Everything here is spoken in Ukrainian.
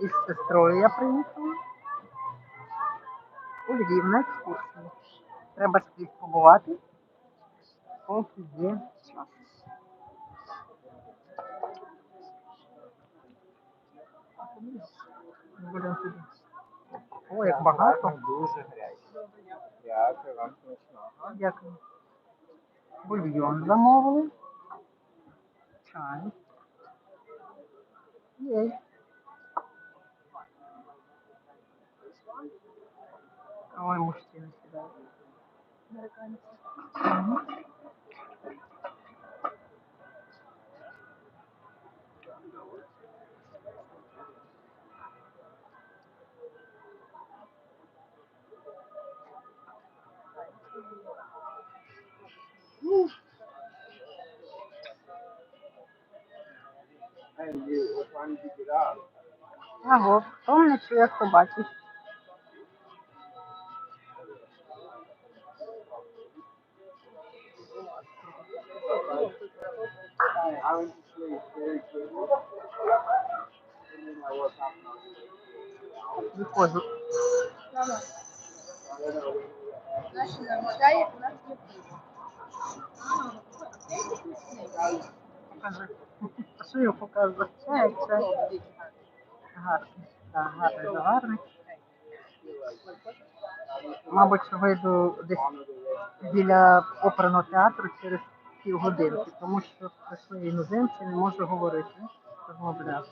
Із сестрою я приїхала. У Львів на екскурсію. Треба скрізь побувати, поки є час. О, як багато. Дуже гаряче. Дякую вам смачного. Дякую. Бульйон замовили. Чай. Є. did you get up? Аго, хто мене чує, хто бачить. I went to sleep very quickly. And then I I was у нас є пиво. Покажи. Його показувати? Чай, чай. Гарний. Так, гарний, гарний. Мабуть, вийду десь біля оперного театру через півгодинки, тому що прийшли іноземці, не може говорити, розмовляти.